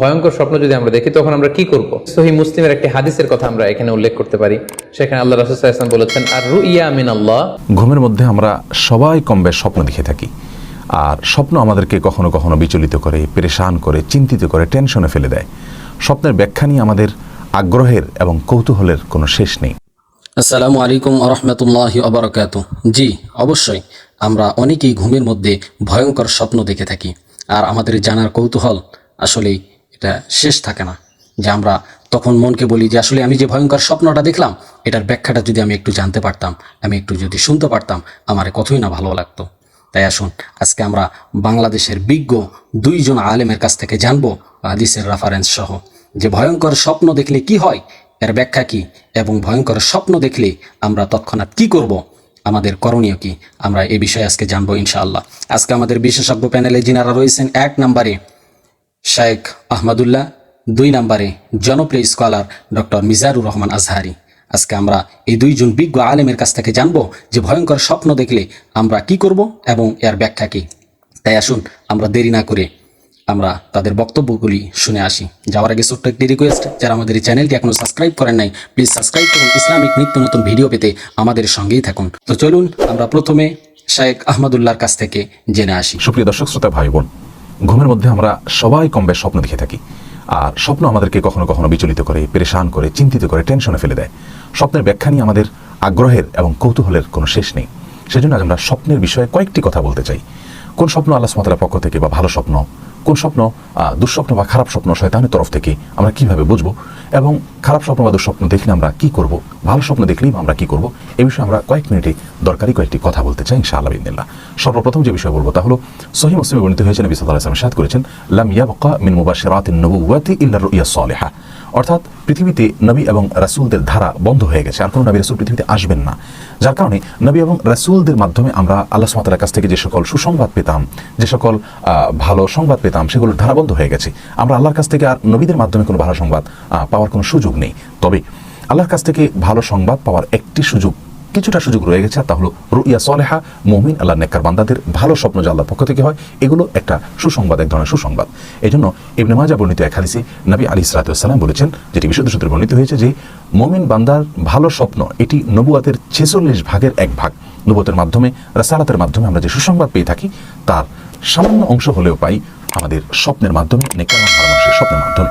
ভয়ঙ্কর স্বপ্ন যদি আমরা দেখি তখন আমরা কি করব? সহি মুসলিমের একটি হাদিসের কথা আমরা এখানে উল্লেখ করতে পারি। সেখানে আল্লাহ রাসুল ইসলাম বলেছেন আর রু ইয়া মিন আল্লাহ ঘুমের মধ্যে আমরা সবাই কম বেশ স্বপ্ন দেখে থাকি। আর স্বপ্ন আমাদেরকে কখনো কখনো বিচলিত করে পেরেশান করে চিন্তিত করে টেনশনে ফেলে দেয়। স্বপ্নের ব্যাখ্যা নিয়ে আমাদের আগ্রহের এবং কৌতূহলের কোনো শেষ নেই। আসসালামু আলাইকুম আরহামতুল্লাহ অবরকাত জি অবশ্যই আমরা অনেকেই ঘুমের মধ্যে ভয়ঙ্কর স্বপ্ন দেখে থাকি। আর আমাদের জানার কৌতূহল আসলেই এটা শেষ থাকে না। যে আমরা তখন মনকে বলি যে, আসলে আমি যে ভয়ঙ্কর স্বপ্নটা দেখলাম, এটার ব্যাখ্যাটা যদি আমি একটু জানতে পারতাম, আমি একটু যদি শুনতে পারতাম, আমার কতই না ভালো লাগতো। তাই আসুন, আজকে আমরা বাংলাদেশের বিজ্ঞ দুইজন আলেমের কাছ থেকে জানব হাদিসের রেফারেন্স সহ। যে ভয়ঙ্কর স্বপ্ন দেখলে কি হয়, এর ব্যাখ্যা কি, এবং ভয়ঙ্কর স্বপ্ন দেখলে আমরা তৎক্ষণাৎ কি করব, আমাদের করণীয় কি, আমরা এ বিষয়ে আজকে জানব ইনশাআল্লাহ। আজকে আমাদের বিশেষজ্ঞ প্যানেলে যিনারা রয়েছেন, এক নম্বরে শায়েখ আহমদুল্লাহ, দুই নম্বরে জনপ্রিয় স্কলার ডক্টর মিজারুর রহমান আজহারি। আজকে আমরা এই দুইজন বিজ্ঞ আলেমের কাছ থেকে জানব যে ভয়ঙ্কর স্বপ্ন দেখলে আমরা কি করব এবং এর ব্যাখ্যা কি। তাই আসুন, আমরা দেরি না করে আমরা তাদের বক্তব্যগুলি শুনে আসি। যাওয়ার আগে ছোট্ট একটি রিকোয়েস্ট যারা আমাদের এই চ্যানেলটি এখনও সাবস্ক্রাইব করেন নাই প্লিজ সাবস্ক্রাইব করুন। ইসলামিক নিত্য নতুন ভিডিও পেতে আমাদের সঙ্গেই থাকুন। তো চলুন, আমরা প্রথমে শায়েখ আহমদুল্লাহর কাছ থেকে জেনে আসি। সুপ্রিয় দর্শক, শ্রোতা ভাই বোন ঘুমের মধ্যে আমরা সবাই কম বেশ স্বপ্ন দেখে থাকি। আর স্বপ্ন আমাদেরকে কখনো কখনো বিচলিত করে, পেরেশান করে, চিন্তিত করে, টেনশনে ফেলে দেয়। স্বপ্নের ব্যাখ্যা নিয়ে আমাদের আগ্রহের এবং কৌতূহলের কোনো শেষ নেই। সেজন্য আজ আমরা স্বপ্নের বিষয়ে কয়েকটি কথা বলতে চাই। কোন স্বপ্ন আল্লাহ সুমাতার পক্ষ থেকে বা ভালো স্বপ্ন কোন স্বপ্ন দুঃস্বপ্ন বা খারাপ স্বপ্ন শয়তানের তরফ থেকে আমরা কীভাবে বুঝব? এবং খারাপ স্বপ্ন বা দুঃস্বপ্ন দেখলে আমরা কি করব? ভালো স্বপ্ন দেখলেই আমরা কি করব? এ বিষয়ে আমরা কয়েক মিনিটে দরকারি কয়েকটি কথা বলতে চাই, ইনশাআল্লাহ বিদিনিল্লাহ সর্বপ্রথম যে বিষয় বলব তা হলো সহি মুসলিমে বর্ণিত হয়েছে, নবী আলাইহি সাদ করেছেন, লাম ইয়াবকা মিন মুবাশশিরাতিন নবুওয়াতি ইল্লা রুইয়া সালিহা। অর্থাৎ পৃথিবীতে নবী এবং রাসুলদের ধারা বন্ধ হয়ে গেছে। আর কোনো নবী রাসুল পৃথিবীতে আসবেন না। যার কারণে নবী এবং রাসুলদের মাধ্যমে আমরা আল্লাহ সুমাতার কাছ থেকে যে সকল সুসংবাদ পেতাম, যে সকল ভালো সংবাদ পেতাম, সেগুলোর ধারা বন্ধ হয়ে গেছে। আমরা আল্লাহর কাছ থেকে আর নবীদের মাধ্যমে কোনো ভালো সংবাদ পাওয়ার কোনো সুযোগ নেই। তবে আল্লাহর কাছ থেকে ভালো সংবাদ পাওয়ার একটি সুযোগ কিছুটা সুযোগ রয়ে গেছে, তা হলো রুইয়া সলেহা, মমিন আল্লাহ নেকর বান্দাদের ভালো স্বপ্ন যে পক্ষ থেকে হয়, এগুলো একটা সুসংবাদ, এক ধরনের সুসংবাদ। এই জন্য ইবনে মাজা বর্ণিত এক হাদিসে নবী আলী ইসরাতাম বলেছেন, যেটি বিশুদ্ধ সূত্রে বর্ণিত হয়েছে যে, মমিন বান্দার ভালো স্বপ্ন, এটি নবুয়াতের ছেচল্লিশ ভাগের এক ভাগ। নবুয়াতের মাধ্যমে, রাসালাতের মাধ্যমে আমরা যে সুসংবাদ পেয়ে থাকি, তার সামান্য অংশ হলেও পাই আমাদের স্বপ্নের মাধ্যমে নেকর মানুষের স্বপ্নের মাধ্যমে।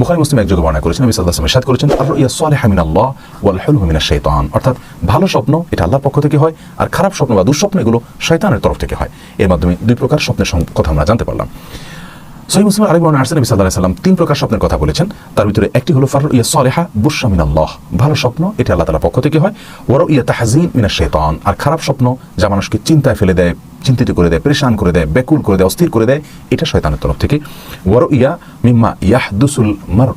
বুখারী মুসলিম এক যোগে বর্ণনা করেছেন, নবী ওয়াসাল্লাম ইরশাদ করেছেন আর রুইয়া সালিহা মিনাল্লাহ ওয়াল হুলহু মিনাশ শাইতান। অর্থাৎ ভালো স্বপ্ন, এটা আল্লাহর পক্ষ থেকে হয়, আর খারাপ স্বপ্ন বা দুঃস্বপ্ন এগুলো শয়তানের তরফ থেকে হয়। এর মাধ্যমে দুই প্রকার স্বপ্নের কথা আমরা জানতে পারলাম। সহি মুসলিম আরেক বর্ণনা আসছে, নবী সাল্লাল্লাহু আলাইহি ওয়াসাল্লাম তিন প্রকার স্বপ্নের কথা বলেছেন। তার ভিতরে একটি হলো ফার ইয়া সালিহা বুশরা মিনাল্লাহ। ভালো স্বপ্ন, এটা আল্লাহ তাআলার পক্ষ থেকে হয়। ওয়ার ইয়া তাহজিন মিনাশ শাইতান। আর খারাপ স্বপ্ন, যা মানুষকে চিন্তায় ফেলে দেয়। চিন্তিত করে দেয়, পরেশান করে দেয়, ব্যাকুল করে দেয়, অস্থির করে দেয়, এটা শয়তানের তরফ থেকে। ওয়ার ইয়া মিম্মা ইয়াহদুসুল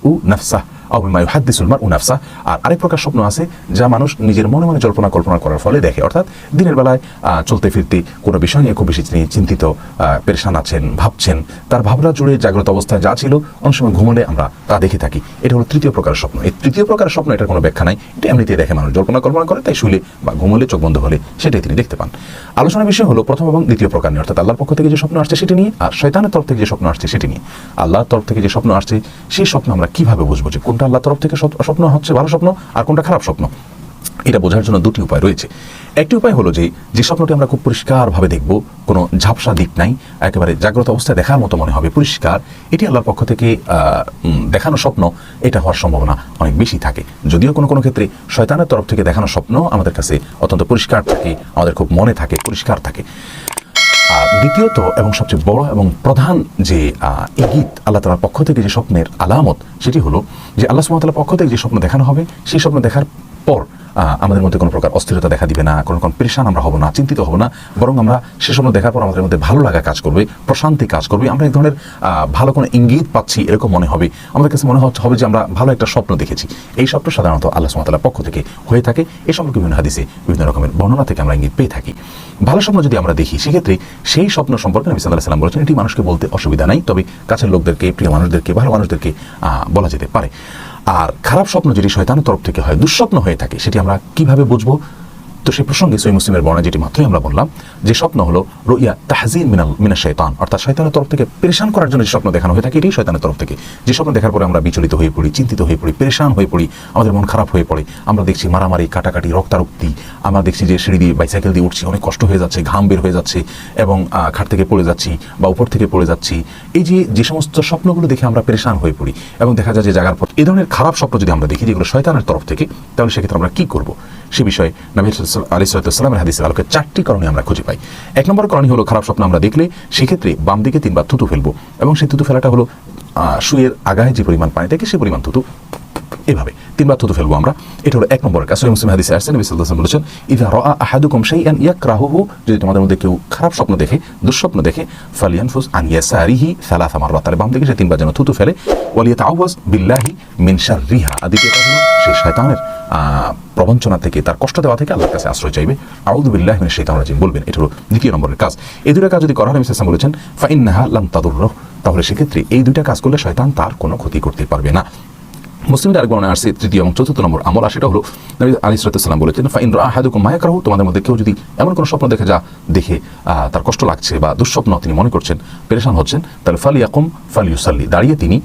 উ নাফসাহ। আও মিম্মা ইউহাদ্দিসুল মারউ নাফসাহ আর আরেক প্রকার স্বপ্ন আছে, যা মানুষ নিজের মনে মনে জল্পনা কল্পনা করার ফলে দেখে। অর্থাৎ দিনের বেলায় চলতে ফিরতে কোনো বিষয় নিয়ে খুব বেশি তিনি চিন্তিত পেরেশান আছেন, ভাবছেন। তার ভাবনা জুড়ে জাগ্রত অবস্থায় যা ছিল, অনেক সময় ঘুমলে আমরা তা দেখে থাকি। এটা হলো তৃতীয় প্রকার স্বপ্ন। এই তৃতীয় প্রকার স্বপ্ন, এটার কোনো ব্যাখ্যা নাই। এটা এমনিতে দেখে মানুষ জল্পনা কল্পনা করে, তাই শুলে বা ঘুমলে চোখ বন্ধ হলে সেটাই তিনি দেখতে পান। আলোচনার বিষয় হলো প্রথম এবং দ্বিতীয় প্রকার নিয়ে, অর্থাৎ আল্লাহর পক্ষ থেকে যে স্বপ্ন আসছে সেটি নিয়ে, আর শয়তানের তরফ থেকে যে স্বপ্ন আসছে সেটি নিয়ে। আল্লাহর তরফ থেকে যে স্বপ্ন আসছে, সেই স্বপ্ন আমরা কীভাবে বুঝব যে কোনটা আল্লাহর তরফ থেকে স্বপ্ন- হচ্ছে ভালো স্বপ্ন, আর কোনটা খারাপ স্বপ্ন? এটা বোঝার জন্য দুটি উপায় রয়েছে। একটি উপায় হলো যে যে স্বপ্নটি আমরা খুব পরিষ্কারভাবে দেখব, কোনো ঝাপসা দিক নাই, একেবারে জাগ্রত অবস্থায় দেখার মতো মনে হবে, পরিষ্কার। এটি আল্লাহর পক্ষ থেকে দেখানো স্বপ্ন, এটা হওয়ার সম্ভাবনা অনেক বেশি থাকে। যদিও কোনো কোনো ক্ষেত্রে শয়তানের তরফ থেকে দেখানো স্বপ্ন আমাদের কাছে অত্যন্ত পরিষ্কার থাকে, আমাদের খুব মনে থাকে, পরিষ্কার থাকে। দ্বিতীয়ত এবং সবচেয়ে বড় এবং প্রধান যে ইঙ্গিত আল্লাহ তালার পক্ষ থেকে যে স্বপ্নের আলামত, সেটি হলো যে আল্লাহ সুমতালার পক্ষ থেকে যে স্বপ্ন দেখানো হবে, সেই স্বপ্ন দেখার পর আমাদের মধ্যে কোনো প্রকার অস্থিরতা দেখা দিবে না, কোনো রকম পরেশান আমরা হব না, চিন্তিত হব না, বরং আমরা সে স্বপ্ন দেখার পর আমাদের মধ্যে ভালো লাগা কাজ করবে, প্রশান্তি কাজ করবে। আমরা এক ধরনের ভালো কোনো ইঙ্গিত পাচ্ছি, এরকম মনে হবে। আমাদের কাছে মনে হবে যে আমরা ভালো একটা স্বপ্ন দেখেছি। এই স্বপ্ন সাধারণত আল্লাহ সুমতালার পক্ষ থেকে হয়ে থাকে। এ সম্পর্কে বিভিন্ন হাদিসে বিভিন্ন রকমের বর্ণনা থেকে আমরা ইঙ্গিত পেয়ে থাকি। ভালো স্বপ্ন যদি আমরা দেখি, সেক্ষেত্রে সেই স্বপ্ন সম্পর্কে নবী সাল্লাহ সাল্লাম বলেছেন, এটি মানুষকে বলতে অসুবিধা নাই, তবে কাছের লোকদেরকে, প্রিয় মানুষদেরকে, ভালো মানুষদেরকে বলা যেতে পারে। আর খারাপ স্বপ্ন যেটি শয়তানের তরফ থেকে হয়, দুঃস্বপ্ন হয়ে থাকে, সেটি আমরা কীভাবে বুঝব? তো সেই প্রসঙ্গে সই মুসলিমের বর্ণা যেটি মাত্রই আমরা বললাম, যে স্বপ্ন হলো রইয়া তাহজির মিনাল মিনা শৈতান অর্থাৎ শয়তানের তরফ থেকে পেরেশান করার জন্য যে স্বপ্ন দেখানো হয়ে থাকে এটি শয়তানের তরফ থেকে। যে স্বপ্ন দেখার পরে আমরা বিচলিত হয়ে পড়ি, চিন্তিত হয়ে পড়ি, পেরেশান হয়ে পড়ি, আমাদের মন খারাপ হয়ে পড়ে। আমরা দেখছি মারামারি, কাটাকাটি, রক্তারক্তি। আমরা দেখছি যে সিঁড়ি দিয়ে বাইসাইকেল দিয়ে উঠছি, অনেক কষ্ট হয়ে যাচ্ছে, ঘাম বের হয়ে যাচ্ছে এবং খাট থেকে পড়ে যাচ্ছি বা উপর থেকে পড়ে যাচ্ছি। এই যে যে সমস্ত স্বপ্নগুলো দেখে আমরা পেরেশান হয়ে পড়ি এবং দেখা যায় যে জায়গার পর এ ধরনের খারাপ স্বপ্ন যদি আমরা দেখি যেগুলো শয়তানের তরফ থেকে, তাহলে সেক্ষেত্রে আমরা কি করব? সে বিষয়ে নবী আলী হাদিসের আলোকে চারটি কারণে আমরা খুঁজে পাই। এক নম্বর কারণই হলো খারাপ স্বপ্ন আমরা দেখলে সেক্ষেত্রে বাম দিকে তিনবার থুতু ফেলব এবং সেই থুতু ফেলাটা হলো শুয়ের আগায় যে পরিমাণ পানি থাকে সে পরিমাণ থুতু এভাবে। তিনবার থুতু ফেলব আমরা। এটা হলো এক নম্বরের কাজ। মুসলিম হাদিসে আসছে, নবী ওয়াসাল্লাম বলেছেন, ইযা রাআ আহাদুকুম শাইআন ইয়াকরাহুহু যদি তোমাদের মধ্যে কেউ খারাপ স্বপ্ন দেখে, দুঃস্বপ্ন দেখে, ফালিয়ানফুস আন ইয়াসারিহি সালাসা মাররাত তাহলে বাম দিকে সে তিনবার যেন থুতু ফেলে ওয়ালিয়াতাআওয়াজ বিল্লাহি মিন শাররিহা আর দ্বিতীয় কাজ সে শয়তানের প্রবঞ্চনা থেকে, তার কষ্ট দেওয়া থেকে আল্লাহর কাছে আশ্রয় চাইবে। আউযু বিল্লাহি মিনাশ শাইতানির রাজিম, বলবেন, এটা হলো দ্বিতীয় নম্বরের কাজ। এই দুটো কাজ যদি করা হয় ওয়াসাল্লাম বলেছেন, ফাইন্নাহা লাম তাদুররু তাহলে সেক্ষেত্রে এই দুইটা কাজ করলে শয়তান তার কোনো ক্ষতি করতে পারবে না। মুসলিমদের আরেক বর্ণনা আসছে, তৃতীয় এবং চতুর্থ নম্বর আমল আর সেটা হলো নবী আলী সালাম বলেছেন ফাইন আহাদুকুম মায়াকরাহু তোমাদের মধ্যে কেউ যদি এমন কোনো স্বপ্ন দেখে যা দেখে তার কষ্ট লাগছে বা দুঃস্বপ্ন তিনি মনে করছেন, পেরেশান হচ্ছেন, তাহলে ফালিয়াকুম ফালিউসাল্লি, দাঁড়িয়ে তিনি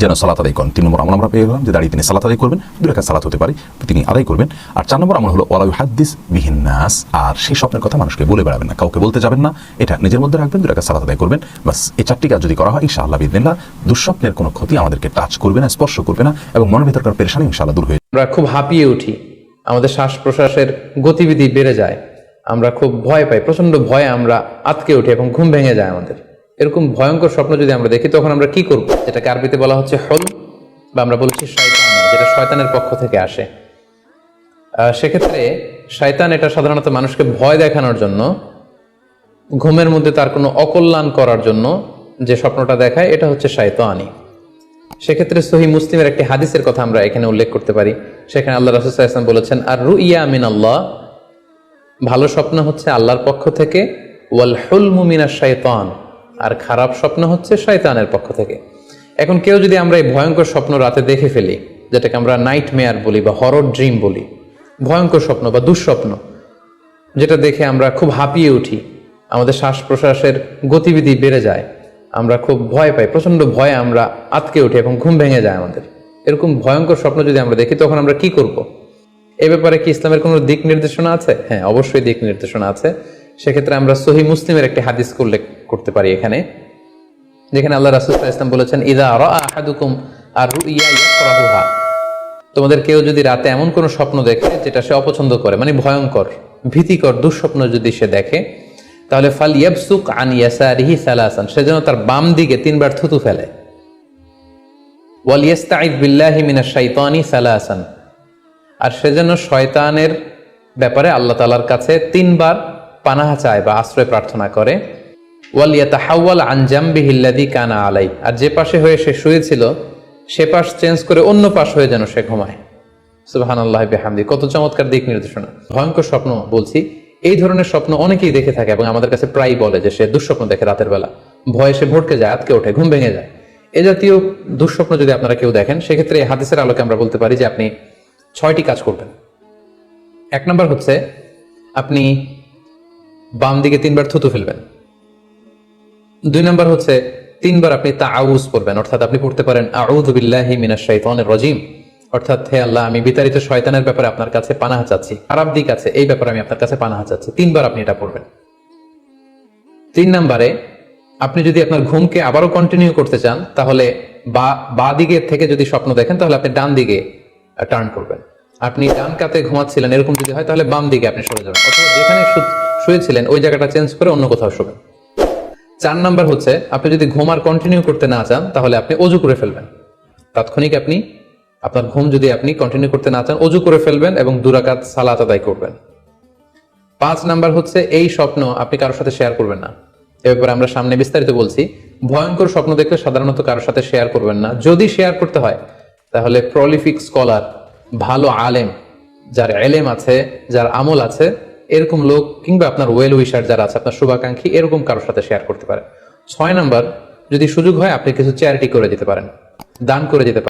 যেন সালাত আদায় করেন। তিন নম্বর আমল আমরা পেয়ে গেলাম যে দাঁড়িয়ে তিনি সালাত আদায় করবেন দু রেখা সালাত হতে পারে তিনি আদায় করবেন। আর চার নম্বর আমল হলো ওয়ালাউ হাদ্দিস বিহীন নাস। আর সেই স্বপ্নের কথা মানুষকে বলে বেড়াবেন না, কাউকে বলতে যাবেন না। এটা নিজের মধ্যে রাখবেন দু রেখা সালাত আদায় করবেন। বাস এই চারটি কাজ যদি করা হয়, ইনশাআল্লাহ বিদিনিল্লাহ দুঃস্বপ্নের কোনো ক্ষতি আমাদেরকে টাচ করবে না, স্পর্শ করবে না, এবং মনের ভেতরকার পেরেশানি ইনশাআল্লাহ দূর হয়ে আমরা খুব হাঁপিয়ে উঠি, আমাদের শ্বাস প্রশ্বাসের গতিবিধি বেড়ে যায়, আমরা খুব ভয় পাই প্রচণ্ড ভয়ে আমরা আতকে উঠি এবং ঘুম ভেঙে যায় আমাদের। এরকম ভয়ঙ্কর স্বপ্ন যদি আমরা দেখি, তখন আমরা কি করব? যেটাকে আরবিতে বলা হচ্ছে হল, বা আমরা বলছি শয়তান, যেটা শয়তানের পক্ষ থেকে আসে। সেক্ষেত্রে শয়তান এটা সাধারণত মানুষকে ভয় দেখানোর জন্য, ঘুমের মধ্যে তার কোনো অকল্যাণ করার জন্য যে স্বপ্নটা দেখায়, এটা হচ্ছে শয়তানি। সেক্ষেত্রে সহি মুসলিমের একটি হাদিসের কথা আমরা এখানে উল্লেখ করতে পারি। সেখানে আল্লাহ রাসুসাহ ইসলাম বলেছেন আর রু ইয়া মিন আল্লাহ ভালো স্বপ্ন হচ্ছে আল্লাহর পক্ষ থেকে ওয়াল হুলমু মিনা শয়তান আর খারাপ স্বপ্ন হচ্ছে শয়তানের পক্ষ থেকে। এখন কেউ যদি আমরা এই ভয়ঙ্কর স্বপ্ন রাতে দেখে ফেলি, যেটাকে আমরা নাইট মেয়ার বলি বা হরর ড্রিম বলি, ভয়ঙ্কর স্বপ্ন বা দুঃস্বপ্ন, যেটা দেখে আমরা খুব হাঁপিয়ে উঠি, আমাদের শ্বাস প্রশ্বাসের গতিবিধি বেড়ে যায়, আমরা খুব ভয় পাই প্রচণ্ড ভয়ে আমরা আতকে উঠি এবং ঘুম ভেঙে যায় আমাদের। এরকম ভয়ঙ্কর স্বপ্ন যদি আমরা দেখি, তখন আমরা কি করব। এ ব্যাপারে কি ইসলামের কোনো দিক নির্দেশনা আছে? হ্যাঁ অবশ্যই দিক নির্দেশনা আছে। সেক্ষেত্রে আমরা সহি মুসলিমের একটি হাদিস উল্লেখ করতে পারি এখানে, যেখানে আল্লাহ রাসুল ইসলাম বলেছেন, ইদা আহাদুকুম আর তোমাদের কেউ যদি রাতে এমন কোনো স্বপ্ন দেখে যেটা সে অপছন্দ করে মানে ভয়ঙ্কর, ভীতিকর, দুঃস্বপ্ন যদি সে দেখে, তাহলে ফাল ইয়াবসুক আন ইয়াসারিহি সালাসান, সে যেন তার বাম দিকে তিনবার থুতু ফেলে। ওয়াল ইয়াস্তাইদ বিল্লাহি মিনাশ শাইতানি সালাসান, আর সে যেন শয়তানের ব্যাপারে আল্লাহ তালার কাছে তিনবার পানাহা চায় বা আশ্রয় প্রার্থনা করে। ওয়াল ইয়াতাহাওয়াল আন জামবিহিল্লাদি কানা আলাই আর যে পাশে হয়ে সে শুয়েছিল, সে পাশ চেঞ্জ করে অন্য পাশ হয়ে যেন সে ঘুমায়। সুবাহান আল্লাহ বিহামদি। কত চমৎকার দিক নির্দেশনা। ভয়ঙ্কর স্বপ্ন বলছি। এই ধরনের স্বপ্ন অনেকেই দেখে থাকে এবং আমাদের কাছে প্রায় বলে যে সে দুঃস্বপ্ন দেখে রাতের বেলা। ভয়ে সে ভটকে যায় আতকে ওঠে ঘুম ভেঙে যায়। এ জাতীয় দুঃস্বপ্ন যদি আপনারা কেউ দেখেন, সেক্ষেত্রে হাদিসের আলোকে আমরা বলতে পারি যে আপনি ছয়টি কাজ করবেন। এক নম্বর হচ্ছে, আপনি বাম দিকে তিনবার থুতু ফেলবেন। দুই নম্বর হচ্ছে, তিনবার আপনি তাআউজ করবেন অর্থাৎ আপনি পড়তে পারেন, আউযু বিল্লাহি মিনাশ শাইতানির রাজিম। অর্থাৎ, হে আল্লাহ, আমি বিতাড়িত শয়তানের ব্যাপারে আপনার কাছে পানাহা চাচ্ছি। খারাপ দিক আছে, এই ব্যাপারে আমি আপনার কাছে পানাহা চাচ্ছি। তিনবার আপনি এটা পড়বেন। তিন নম্বরে, আপনি যদি আপনার ঘুমকে আবারও কন্টিনিউ করতে চান, তাহলে বা বা দিকে থেকে যদি স্বপ্ন দেখেন, তাহলে আপনি ডান দিকে টার্ন করবেন। আপনি ডান কাতে ঘুমাচ্ছিলেন, এরকম যদি হয়, তাহলে বাম দিকে আপনি সরে যাবেন। অথবা যেখানে শুয়েছিলেন, ওই জায়গাটা চেঞ্জ করে অন্য কোথাও শোবেন। চার নাম্বার হচ্ছে, আপনি যদি ঘুম আর কন্টিনিউ করতে না চান, তাহলে আপনি অজু করে ফেলবেন। তাৎক্ষণিক আপনি, আপনার ঘুম যদি আপনি কন্টিনিউ করতে না চান, অজু করে ফেলবেন এবং দুরাকাত সালাত আদায় করবেন। পাঁচ নাম্বার হচ্ছে, এই স্বপ্ন আপনি কারোর সাথে শেয়ার করবেন না। এ ব্যাপারে আমরা সামনে বিস্তারিত বলছি। ভয়ঙ্কর স্বপ্ন দেখলে সাধারণত কারোর সাথে শেয়ার করবেন না। যদি শেয়ার করতে হয়, তাহলে প্রলিফিক স্কলার ভালো আলেম, যার এলেম আছে, যার আমল আছে এরকম লোক কিংবা আপনার ওয়েল উইশার যারা আছে, আপনার শুভাকাঙ্ক্ষী, এরকম কারোর সাথে শেয়ার করতে পারেন। ছয় নাম্বার, যদি সুযোগ হয়, আপনি কিছু চ্যারিটি করে দিতে পারেন। দান করে দিতে পারেন।